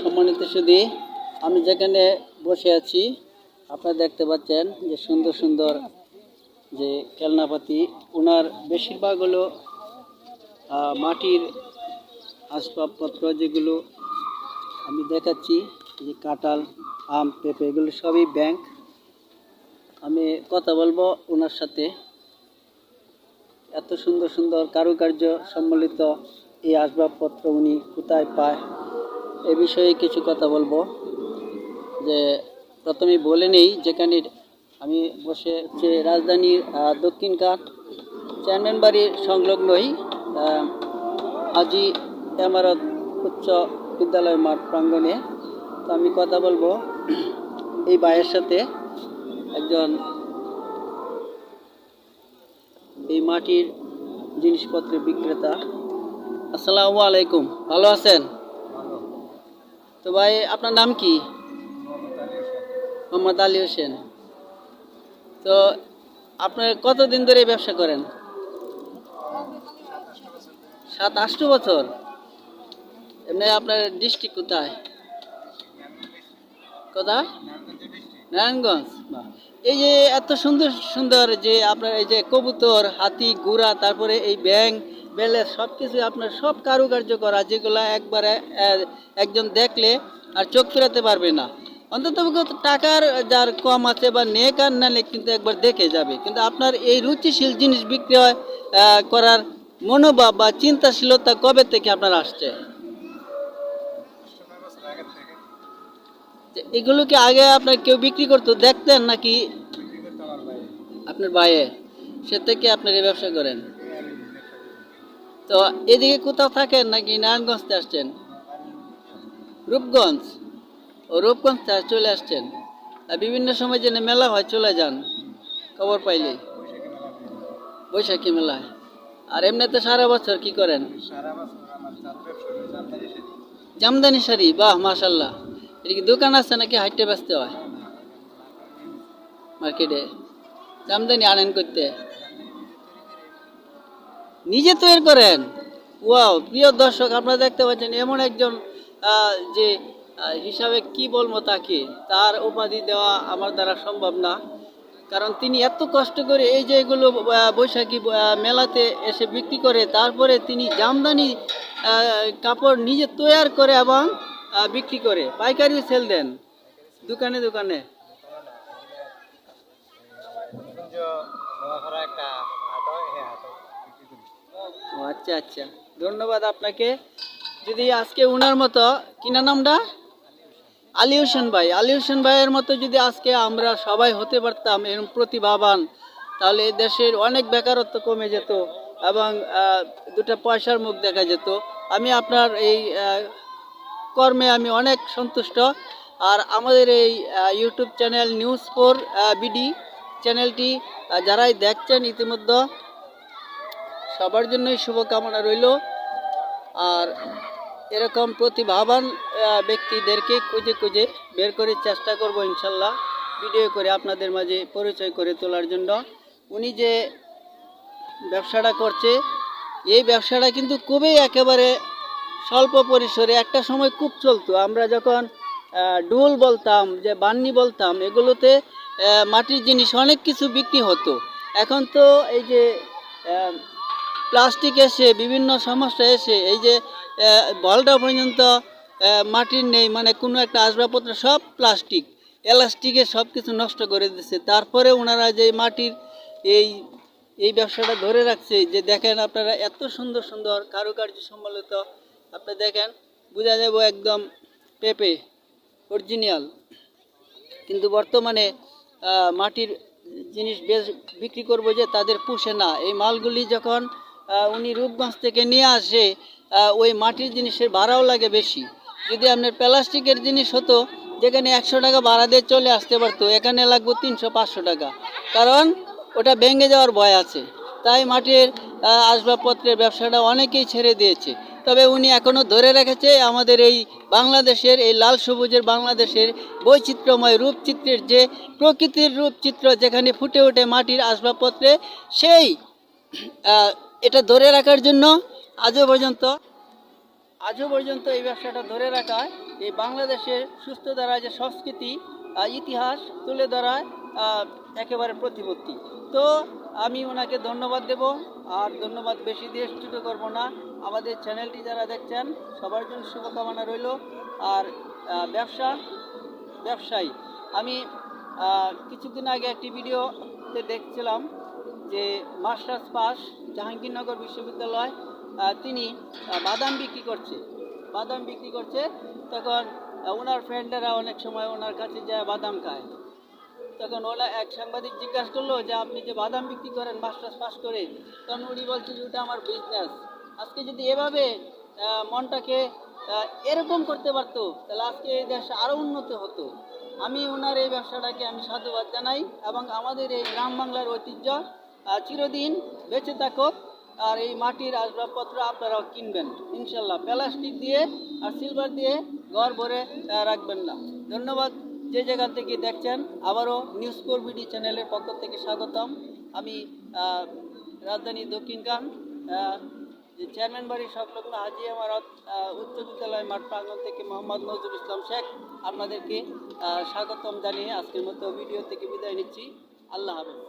সম্মানিত সুদী আমি যেখানে বসে আছি, আপনারা দেখতে পাচ্ছেন যে সুন্দর সুন্দর যে খেলনাপাতি ওনার বেশিরভাগ হলো মাটির আসবাবপত্র যেগুলো আমি দেখাচ্ছি, যে কাঁঠাল, আম, পেঁপে, এগুলো সবই ব্যাংক। আমি কথা বলব ওনার সাথে। এত সুন্দর সুন্দর কারুকার্য সম্বলিত এই আসবাবপত্র উনি কোথায় পায় এ বিষয়ে কিছু কথা বলব। যে প্রথমে বলে নেই যেখানে আমি বসে যে রাজধানীর দক্ষিণ ঘাট চেয়ারম্যান বাড়ির সংলগ্নই আহ, হাজি এমারত উচ্চ বিদ্যালয় মাঠ প্রাঙ্গণে। তো আমি কথা বলব এই ভাইয়ের সাথে। একজন এই মাটির জিনিসপত্রের বিক্রেতা। আসসালামু আলাইকুম। ভালো আছেন? তো ভাই, আপনার নাম কি? মোহাম্মদ আলী হোসেন। তো আপনার কতদিন ধরে এই ব্যবসা করেন? সাত আষ্ট বছর। এমনি আপনার ডিস্ট্রিক্ট কোথায়? কোথায়? নারায়ণগঞ্জ। এই যে এত সুন্দর সুন্দর যে আপনার এই যে কবুতর, হাতি গুড়া তারপরে এই ব্যাং বেলের সব কিছু আপনার সব কারুকার্য করা যেগুলো একবারে একজন দেখলে আর চোখ ফেরাতে পারবে না। অন্তত টাকার যার কম আছে বা নেক আর নালে কিন্তু একবার দেখে যাবে। কিন্তু আপনার এই রুচিশীল জিনিস বিক্রি হয় করার মনোভাব বা চিন্তাশীলতা কবে থেকে আপনার আসছে? এগুলো কি আগে আপনার কেউ বিক্রি করতো দেখতেন নাকি? আপনার ভাইয়ে। সে থেকে আপনার এই ব্যবসা করেন। তো এদিকে কোথাও থাকেন নাকি নারায়ণগঞ্জতে আসছেন? রূপগঞ্জ। ও রূপগঞ্জ চলে আসছেন। আর বিভিন্ন সময় যেন মেলা হয়, চলে যান। খবর পাইলে বৈশাখী মেলায় আর এমনিতে সারা বছর কি করেন? জামদানি শাড়ি। বাহ মাশাল্লাহ এটা কি দোকান আছে নাকি হাইটে ব্যস্ত হয়? মার্কেটে। জামদানি আনেন করতে। নিজে তৈরি করেন। ওয়াও, প্রিয় দর্শক, আপনারা দেখতে পাচ্ছেন এমন একজন যে হিসাবে কি বলব তাকে, তার উপাধি দেওয়া আমার দ্বারা সম্ভব না। কারণ তিনি এত কষ্ট করে এই যে এগুলো বৈশাখী মেলাতে এসে বিক্রি করে, তারপরে তিনি জামদানি কাপড় নিজে তৈরি করে এবং বিক্রি করে, পাইকারি সেল দেন, দোকানে দোকানে। ও আচ্ছা আচ্ছা। ধন্যবাদ আপনাকে। যদি আজকে উনার মতো কিনা নামটা? আলী হোসেন ভাই। আলী হোসেন ভাইয়ের মতো যদি আজকে আমরা সবাই হতে পারতাম এরকম প্রতিভাবান, তাহলে দেশের অনেক বেকারত্ব কমে যেত এবং দুটো পয়সার মুখ দেখা যেত। আমি আপনার এই কর্মে আমি অনেক সন্তুষ্ট। আর আমাদের এই YouTube channel news four BD চ্যানেলটি যারাই দেখছেন ইতিমধ্যে সবার জন্যই শুভকামনা রইল। আর এরকম প্রতিভাবান ব্যক্তিদেরকে খুঁজে খুঁজে বের করে চেষ্টা করব ইনশাল্লাহ, ভিডিও করে আপনাদের মাঝে পরিচয় করে তোলার জন্য। উনি যে ব্যবসাটা করছে, এই ব্যবসাটা কিন্তু খুবই একেবারে স্বল্প পরিসরে, একটা সময় খুব চলতো। আমরা যখন ডুল বলতাম, যে বান্নি বলতাম, এগুলোতে মাটির জিনিস অনেক কিছু বিক্রি হতো। এখন তো এই যে প্লাস্টিক এসে, বিভিন্ন সমস্যা এসে, এই যে বলটা পর্যন্ত মাটির নেই মানে কোনো একটা আসবাবপত্র সব প্লাস্টিক। এলাস্টিকে সব কিছু নষ্ট করে দিচ্ছে তারপরে ওনারা যে মাটির এই এই ব্যবসাটা ধরে রাখছে, যে দেখেন আপনারা এত সুন্দর সুন্দর কারুকার্য সম্বলিত, আপনি দেখেন, বোঝা যাব একদম পেপে, অরিজিনাল। কিন্তু বর্তমানে মাটির জিনিস বেশ বিক্রি করব যে তাদের পুষে না। এই মালগুলি যখন উনি রূপগঞ্জ থেকে নিয়ে আসে ওই মাটির জিনিসের ভাড়াও লাগে বেশি। যদি আপনার প্লাস্টিকের জিনিস হতো, যেখানে একশো টাকা ভাড়া দিয়ে চলে আসতে পারতো, এখানে লাগবে তিনশো, পাঁচশো টাকা। কারণ ওটা ভেঙে যাওয়ার ভয় আছে। তাই মাটির আসবাবপত্রের ব্যবসাটা অনেকেই ছেড়ে দিয়েছে। তবে উনি এখনও ধরে রেখেছে আমাদের এই বাংলাদেশের, এই লাল সবুজের বাংলাদেশের বৈচিত্র্যময় রূপচিত্রের যে প্রকৃতির রূপচিত্র যেখানে ফুটে ওঠে মাটির আসবাবপত্রে, সেই এটা ধরে রাখার জন্য আজও পর্যন্ত আজও পর্যন্ত এই ব্যবসাটা ধরে রাখায় এই বাংলাদেশের সুস্থ দ্বারা যে সংস্কৃতি ইতিহাস তুলে ধরায় একেবারে প্রতিপত্তি। তো আমি ওনাকে ধন্যবাদ দেব, আর ধন্যবাদ বেশি দিয়ে ছোট করব না। আমাদের চ্যানেলটি যারা দেখছেন, সবার জন্য শুভকামনা রইল। আর ব্যবসা, ব্যবসায়ী। আমি কিছুদিন আগে একটি ভিডিওতে দেখছিলাম যে মাস্টার্স পাস জাহাঙ্গীরনগর বিশ্ববিদ্যালয় তিনি বাদাম বিক্রি করছে। বাদাম বিক্রি করছে, তখন ওনার ফ্রেন্ডেরা অনেক সময় ওনার কাছে যায় বাদাম খায়। তখন ওরা এক সাংবাদিক জিজ্ঞাসা করল যে, আপনি যে বাদাম বিক্রি করেন, মাস্টার্স পাস করে? তখন উনি বলছে যে, ওটা আমার বিজনেস আজকে যদি এভাবে মনটাকে এরকম করতে পারতো, তাহলে আজকে এই দেশ আরও উন্নত হতো। আমি ওনার এই ব্যবসাটাকে আমি সাধুবাদ জানাই এবং আমাদের এই গ্রাম বাংলার ঐতিহ্য চিরদিন বেঁচে থাকুক আর এই মাটির আসবাবপত্র আপনারাও কিনবেন, ইনশাল্লাহ। প্লাস্টিক দিয়ে আর সিলভার দিয়ে ঘর ভরে রাখবেন না। ধন্যবাদ যে জায়গা থেকে দেখছেন। আবারও নিউজ ফোর বিডি চ্যানেলের পক্ষ থেকে স্বাগতম। আমি রাজধানী দক্ষিণকান চেয়ারম্যান বাড়ির সংলগ্ন হাজি আমারত উচ্চ বিদ্যালয় মাঠ প্রাঙ্গণ থেকে মোহাম্মদ নজরুল ইসলাম শেখ আপনাদেরকে স্বাগতম জানিয়ে আজকের মতো ভিডিও থেকে বিদায় নিচ্ছি। আল্লাহ হাফেজ।